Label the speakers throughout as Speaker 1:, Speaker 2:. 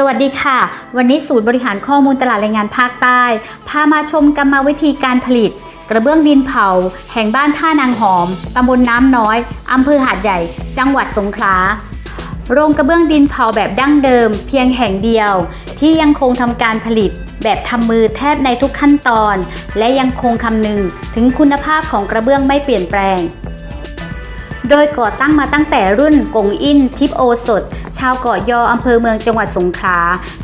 Speaker 1: สวัสดีค่ะ วันนี้ศูนย์บริหารข้อมูลตลาดแรงงานภาคใต้ พามาชมกรรมวิธีการผลิต กระเบื้องดินเผา แห่งบ้านท่านางหอม ตำบลน้ำน้อย อำเภอหาดใหญ่ จังหวัดสงขลา โรงกระเบื้องดินเผาแบบดั้งเดิม เพียงแห่งเดียว ที่ยังคงทำการผลิต แบบทำมือแทบในทุกขั้นตอน และยังคงคำนึงถึงคุณภาพของกระเบื้องไม่เปลี่ยนแปลง โดยก่อตั้งมาตั้งแต่รุ่นกงอินทิพโอสถชาวเกาะยออำเภอเมืองจังหวัดสงขลา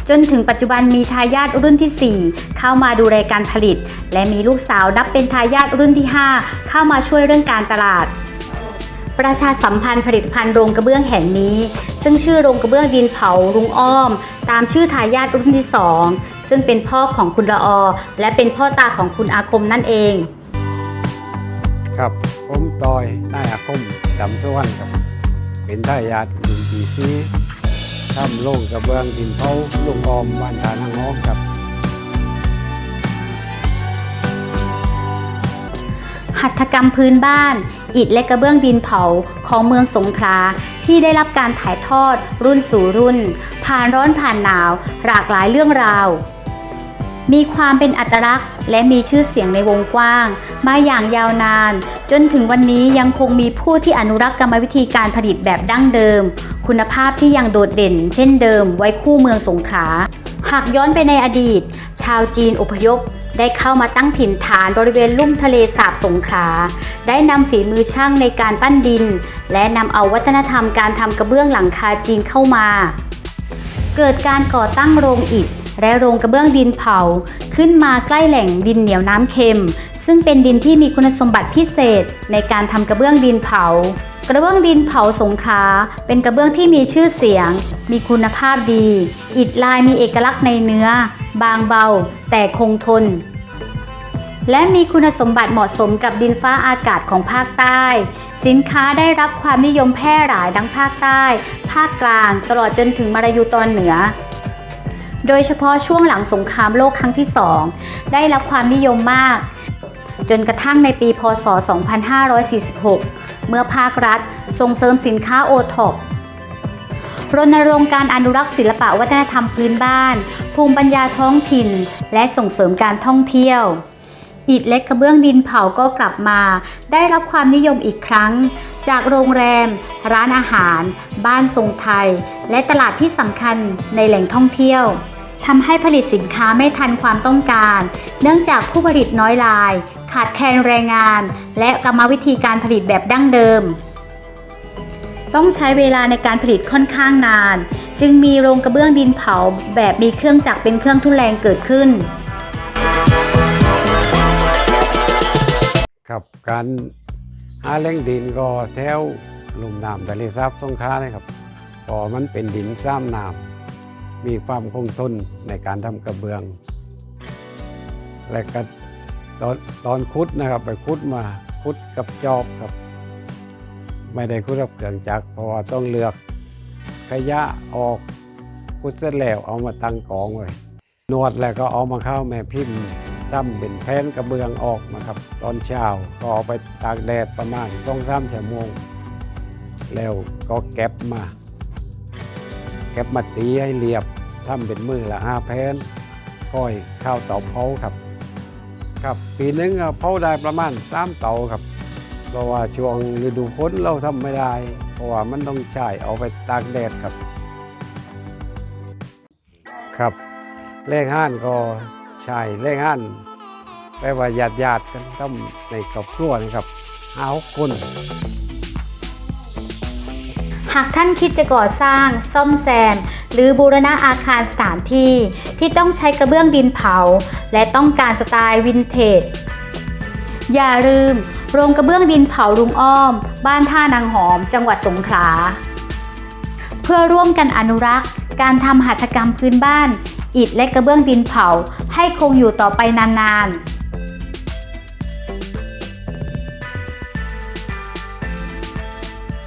Speaker 1: จนถึงปัจจุบันมีทายาทรุ่นที่ 4 เข้ามาดูแลการผลิต และมีลูกสาวนับเป็นทายาทรุ่นที่ 5 เข้ามาช่วยเรื่องการตลาดประชาสัมพันธ์ผลิตภัณฑ์โรงกระเบื้องแห่งนี้ ซึ่งชื่อโรงกระเบื้องดินเผาลุงอ้อม ตามชื่อทายาทรุ่นที่2ซึ่งเป็นพ่อของคุณละออ และเป็นพ่อตาของคุณอาคมนั่นเอง
Speaker 2: ครับ ผมตอยนายอาคมดำสวรรค์ครับ เป็นทายาทลุงปีซีทำโรงกระเบื้องดินเผาลุงออมบ้านทานังน้องครับ
Speaker 1: หัตถกรรมพื้นบ้าน อิฐและกระเบื้องดินเผาของเมืองสงขลาที่ได้รับการถ่ายทอดรุ่นสู่รุ่น ผ่านร้อนผ่านหนาว หลากหลายเรื่องราว มีความเป็นอัตลักษณ์ และมีชื่อเสียงในวงกว้าง มาอย่างยาวนาน จนถึงวันนี้ยังคงมีผู้ที่อนุรักษ์กรรมวิธีการผลิตแบบดั้งเดิม คุณภาพที่ยังโดดเด่น เช่นเดิม ไว้คู่เมืองสงขลาหากย้อนไปในอดีต ชาวจีนอพยพได้เข้ามาตั้งถิ่นฐานบริเวณลุ่มทะเลสาบสงขลา ได้นำฝีมือช่างในการปั้นดิน และนำเอาวัฒนธรรมการทำกระเบื้องหลังคาจีนเข้ามา เกิดการก่อตั้งโรงอิฐ และโรงกระเบื้องดินเผา ขึ้นมาใกล้แหล่งดินเหนียวน้ำเค็ม ซึ่งเป็นดินที่มีคุณสมบัติพิเศษในการทำกระเบื้องดินเผา กระเบื้องดินเผาสงขลาเป็นกระเบื้องที่มีชื่อเสียง มีคุณภาพดี อิฐลายมีเอกลักษณ์ในเนื้อ บางเบา แต่คงทน และมีคุณสมบัติเหมาะสมกับดินฟ้าอากาศของภาคใต้ สินค้าได้รับความนิยมแพร่หลายทั้งภาคใต้ ภาคกลาง ตลอดจนถึงมาลายูตอนเหนือ โดยเฉพาะช่วงหลังสงครามโลกครั้งที่2ได้รับความนิยมมาก จนกระทั่งในปีพศ 2546 เมื่อภาครัฐส่งเสริมสินค้าโอท็อปรณรงค์การอนุรักษ์ศิลปะวัฒนธรรมพื้นบ้าน ภูมิปัญญาท้องถิ่น และส่งเสริมการท่องเที่ยวอิฐและกระเบื้องดินเผาก็กลับมา ได้รับความนิยมอีกครั้ง จากโรงแรม ร้านอาหาร บ้านทรงไทย และตลาดที่สำคัญในแหล่งท่องเที่ยว ทำให้ผลิตสินค้าไม่ทันความต้องการ เนื่องจากผู้ผลิตน้อยราย ขาดแคลนแรงงาน และกรรมวิธีการผลิตแบบดั้งเดิม ต้องใช้เวลาในการผลิตค่อนข้างนาน จึงมีโรงกระเบื้องดินเผาแบบมีเครื่องจักรเป็นเครื่องทุนแรงเกิดขึ้น
Speaker 2: ครับการหาแหล่งดินก็แถวลุ่มน้ำทะเลสาบสงขลานะครับพอมันเป็นดินซ้ำน้ำ มีความคงทนในการทำกระเบื้อง และก็ตอนตอนคุดนะครับ ไปคุดมาคุดกับจอบครับ ไม่ได้คุดกับเครื่องจักรเพราะว่าต้องเลือกขยะออกคุดเสร็จแล้วเอามาตั้งกองไว้นวดแล้วก็เอามาเข้าแม่พิมพ์ทำเป็นแผ่นกระเบื้องออกนะครับ ตอนเช้าก็เอาไปตากแดดประมาณสองสามชั่วโมง แล้วก็แก็บมา แก็บมาตีให้เรียบทำเป็นมือละห้าแผ่นค่อยข้าวเตาเผาครับครับปีนึงเผาได้ประมาณสามเตาครับเพราะว่าช่วงฤดูฝนเราทำไม่ได้ เพราะว่ามันต้องใช้เอาไปตากแดดครับ ครับเลขห้านก็ใช่เลขห้านแปลว่าญาติญาติๆกันทำในครอบครัวนะครับห้าคน
Speaker 1: หากท่านคิดจะก่อสร้างซ่อมแซม หรือบูรณะอาคารสถานที่ที่ต้องใช้กระเบื้องดินเผา และต้องการสไตล์วินเทจ อย่าลืมโรงกระเบื้องดินเผาลุงอ้อม บ้านท่านางหอม จังหวัดสงขลา เพื่อร่วมกันอนุรักษ์ การทำหัตถกรรมพื้นบ้าน อิฐและกระเบื้องดินเผาให้คงอยู่ต่อไปนานๆ